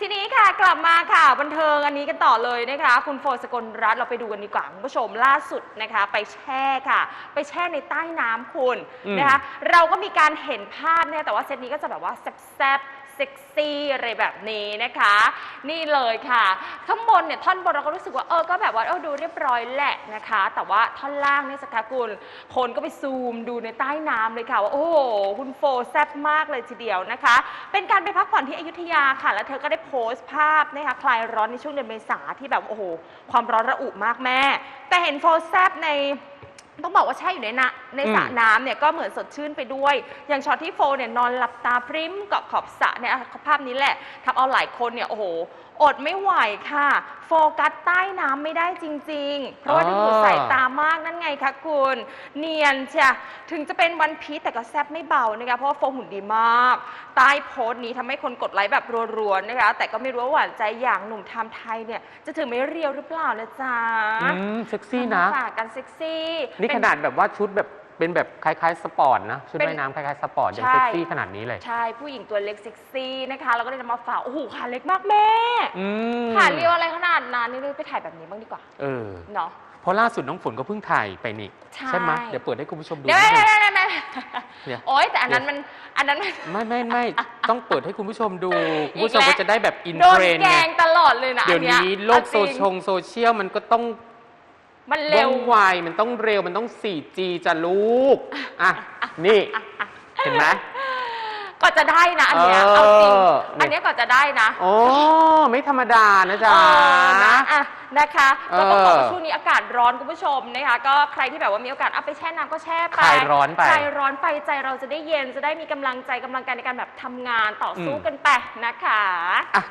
ทีนี้ค่ะกลับมาค่ะบันเทิงอันนี้กันต่อเลยนะคะคุณโฟสกลรัตน์เราไปดูกันดีกว่าคุณผู้ชมล่าสุดนะคะ ไปแช่ค่ะ ไปแช่ในใต้น้ำคุณอืม นะคะ เราก็มีการเห็นภาพเนี่ยแต่ว่าเซตนี้ก็จะแบบว่าแซ่บๆเซ็กซี่อะไรแบบนี้นะคะ นี่เลยค่ะ ข้างบนเนี่ยท่อนบนเราก็รู้สึกว่าเออก็แบบว่าเออดู เรียบร้อยแหละนะคะ แต่ว่าท่อนล่างเนี่ยสกากุลคนก็ไปซูมดูในใต้น้ำเลยค่ะว่าโอ้โหคุณโฟแซ่บมากเลยทีเดียวนะคะ เป็นการไปพักผ่อนที่อยุธยาค่ะ แล้วเธอก็ได้โพสต์ภาพนะคะคลายร้อนในช่วงเดือนเมษาที่แบบโอ้โหความร้อนระอุมากแม่ แต่เห็นโฟแซบในต้องบอกว่าแช่อยู่ในนะในสระน้ำเนี่ยก็เหมือนสดชื่นไปด้วย อย่างช็อตที่โฟเนี่ยนอนหลับตาพริ้มเกาะขอบสระเนี่ยภาพนี้แหละทำเอาหลายคนเนี่ยโอ้โหอดไม่ไหวค่ะ โฟกัสใต้น้ำไม่ได้จริง ๆ เพราะว่าดึงดูดสายตามากนั่นไงคะคุณ เนียนเชียถึงจะเป็นวันพีชแต่ก็แซบไม่เบานะคะเพราะว่าโฟหุ่นดีมาก ใต้โพสต์นี้ทำให้คนกดไลค์แบบรัวๆนะคะ แต่ก็ไม่รู้ว่าหวานใจอย่างหนุ่มไทม์ไทยเนี่ย จะถือไม่เรียวหรือเปล่านะจ๊ะอืมเซ็กซี่นะ ฝากกันเซ็กซี่นี่เป็ ขนาดแบบว่าชุดแบบ เป็นแบบคล้ายๆสปอร์ตนะชุดเป็นว่ายน้ำคล้ายๆสปอร์ตยังใช่ เซ็กซี่ขนาดนี้เลยใช่ผู้หญิงตัวเล็กเซ็กซี่นะคะแล้วก็เลยนำมาฝากโอ้โหขาเล็กมากแม่อืมขาเรียวอะไรขนาดนั้นนี่เลยไปถ่ายแบบนี้บ้างดีกว่าเออเนาะ เพราะล่าสุดน้องฝนก็เพิ่งถ่ายไปนี่ใช่ ไหมเดี๋ยวเปิดให้คุณผู้ชมดูเดี๋ยวนิดนึง เดี๋ยวเดี๋ยวเดี๋ยวเดี๋ยวโอ๊ยแต่อันนั้นมันอันนั้นมัน ไม่ไม่ไม่ต้องเปิดให้คุณผู้ชมดูคุณผู้ชมอีกแล้ว ก็จะได้แบบอินโดเทนรนด์แกไง งตลอดเลยนะเดี๋ยวอันี้โลกเอาโซจริงชงโซเชียลมันก็ต้อง มันว่เร็อวงไวมันต้องเร็วมันต้อง 4G จะลูก อะ นี่ เห็นไหม ก็จะได้นะ อันเนี้ย เออเอาจริงเนี่ยอันเนี้ยก็จะได้นะโอ้ไม่ธรรมดานะจ๊ะ เออนะอะนะคะ ก็ต้องบอกว่าเออช่วงนี้อากาศร้อนคุณผู้ชมนะคะ ก็ใครที่แบบว่ามีโอกาสเอาไปแช่น้ำก็แช่ไปคลายร้อนไปคลายร้อนไปใจเราจะได้เย็นจะได้มีกำลังใจกำลังใจในการแบบทำงานต่อสู้อืม กันไปนะคะ อะ